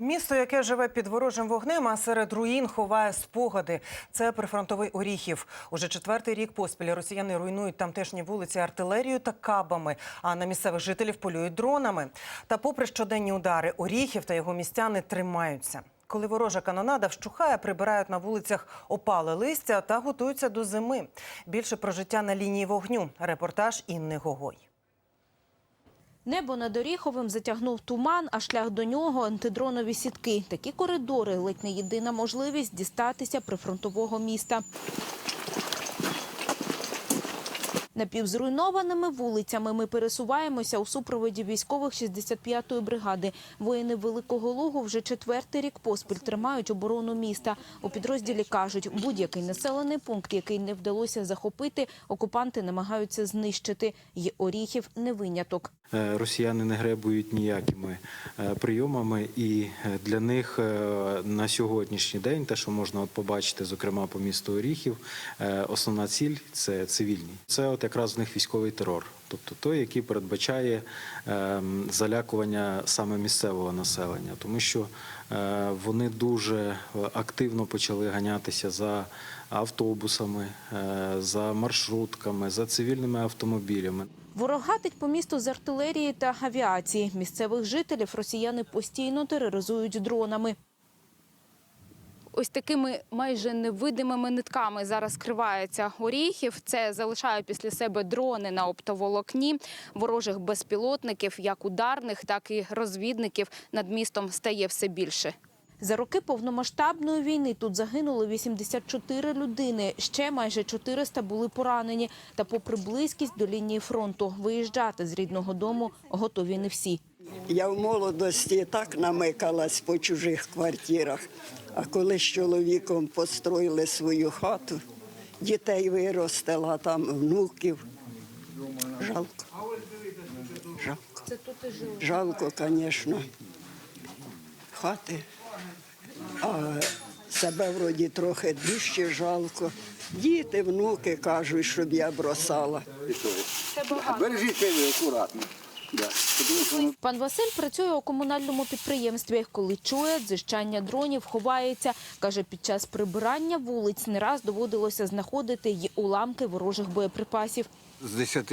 Місто, яке живе під ворожим вогнем, а серед руїн ховає спогади. Це прифронтовий Оріхів. Уже четвертий рік поспіль росіяни руйнують тамтешні вулиці артилерією та кабами, а на місцевих жителів полюють дронами. Та, попри щоденні удари, Оріхів та його містяни тримаються. Коли ворожа канонада вщухає, прибирають на вулицях опале листя та готуються до зими. Більше про життя на лінії вогню. Репортаж Інни Гогой. Небо над Оріховим затягнув туман, а шлях до нього – антидронові сітки. Такі коридори – ледь не єдина можливість дістатися прифронтового міста. Напівзруйнованими вулицями ми пересуваємося у супроводі військових 65-ї бригади. Воїни Великого Лугу вже четвертий рік поспіль тримають оборону міста. У підрозділі кажуть, будь-який населений пункт, який не вдалося захопити, окупанти намагаються знищити. І Оріхів не виняток. Е, Росіяни не гребують ніякими е, прийомами, і е, для них на сьогоднішній день, те, що можна побачити, зокрема по місту Оріхів, основна ціль це цивільні. Це от якраз в них військовий терор, тобто той, який передбачає ем, залякування саме місцевого населення, тому що е, вони дуже активно почали ганятися за автобусами, е, за маршрутками, за цивільними автомобілями. Ворог гатить по місту з артилерії та авіації. Місцевих жителів росіяни постійно тероризують дронами. Ось такими майже невидимими нитками зараз скривається Оріхів. Це залишає після себе дрони на оптоволокні. Ворожих безпілотників, як ударних, так і розвідників над містом стає все більше. За роки повномасштабної війни тут загинули 84 людини. Ще майже 400 були поранені. Та попри близькість до лінії фронту, виїжджати з рідного дому готові не всі. Я в молодості так намикалась по чужих квартирах. А коли з чоловіком построїли свою хату, дітей виростила, там внуків. Жалко. Жалко. Жалко, звісно. Хати. А себе вроді трохи дужче жалко. Діти, внуки кажуть, щоб я бросала. Бережіть себе акуратно. Да. Тому що воно Пан Василь працює у комунальному підприємстві. Коли чує дзижчання дронів, ховається. Каже, під час прибирання вулиць не раз доводилося знаходити й уламки ворожих боєприпасів. з 10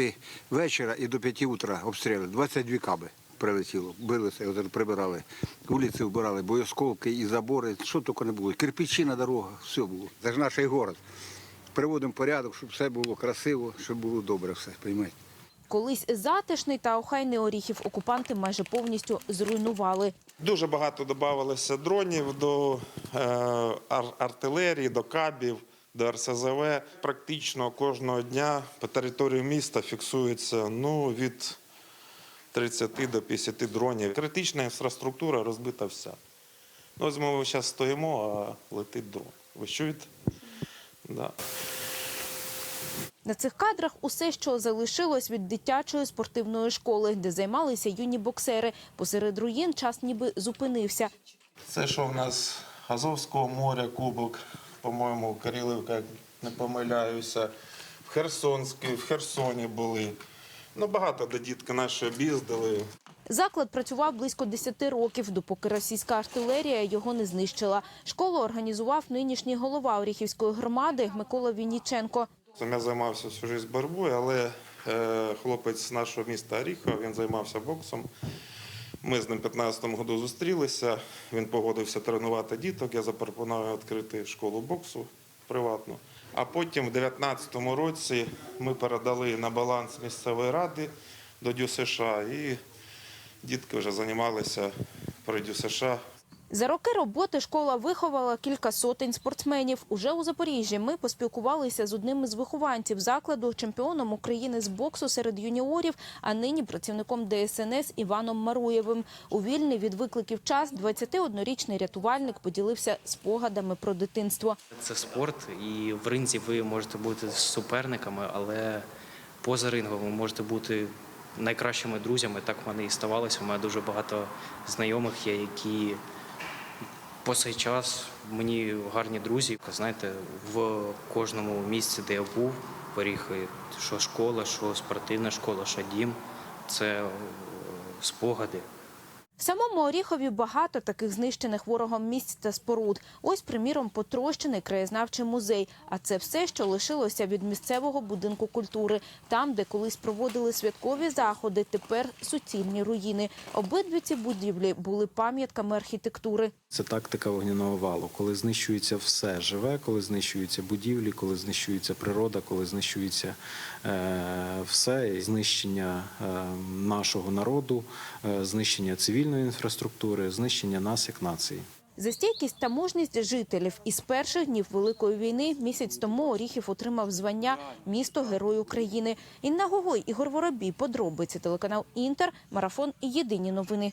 вечора і до 5 утра обстріли. 22 каби прилетіло. Билися, от прибирали. Вулиці вбирали, боєсколки і забори. Що тільки не було. Кирпичі на дорогах, все було. Це ж наш город. Приводимо порядок, щоб все було красиво, щоб було добре все. Розумієте? Колись затишний та охайний Оріхів окупанти майже повністю зруйнували. Дуже багато додавалося дронів до е, ар- артилерії, до кабів, до РСЗВ. Практично кожного дня по території міста фіксується ну, від 30 до 50 дронів. Критична інфраструктура розбита вся. Ну, ось ми зараз стоїмо, а летить дрон. Ви чуєте? Да. На цих кадрах усе, що залишилось від дитячої спортивної школи, де займалися юні боксери. Посеред руїн час ніби зупинився. Це що в нас Азовського моря, Кубок, по-моєму, Кирилівка, як не помиляюся. В Херсонській, в Херсоні були. Ну, багато де дітки наші об'їздили. Заклад працював близько 10 років, допоки російська артилерія його не знищила. Школу організував нинішній голова Оріхівської громади Микола Вінніченко. Я займався всю життя боротьбою, але е, хлопець з нашого міста Оріхова, він займався боксом. Ми з ним в 15-му году зустрілися. Він погодився тренувати діток. Я запропонував відкрити школу боксу приватну. А потім, в 19-му році, ми передали на баланс місцевої ради до ДЮСШ, і дітки вже займалися при ДЮСШ. За роки роботи школа виховала кілька сотень спортсменів. Уже у Запоріжжі ми поспілкувалися з одним із вихованців закладу, чемпіоном України з боксу серед юніорів, а нині працівником ДСНС Іваном Маруєвим. У вільний від викликів час 21-річний рятувальник поділився спогадами про дитинство. Це спорт, і в ринзі ви можете бути суперниками, але поза рингом ви можете бути найкращими друзями. Так в мене і ставалося. У мене дуже багато знайомих є, які по цей час мені гарні друзі. Знаєте, в кожному місці, де я був, поріхи, що школа, що спортивна школа, що дім, це е, спогади. В самому Оріхові багато таких знищених ворогом місць та споруд. Ось, приміром, потрощений краєзнавчий музей. А це все, що лишилося від місцевого будинку культури. Там, де колись проводили святкові заходи, тепер суцільні руїни. Обидві ці будівлі були пам'ятками архітектури. Це тактика вогняного валу, коли знищується все живе, коли знищуються будівлі, коли знищується природа, коли знищується е, все, знищення е, нашого народу, е, знищення цивільної інфраструктури, знищення нас як нації. За стійкість та мужність жителів із перших днів Великої війни місяць тому Оріхів отримав звання «Місто Герой України». Інна Гогой, Ігор Воробій, подробиці, телеканал «Інтер», Марафон і Єдині новини.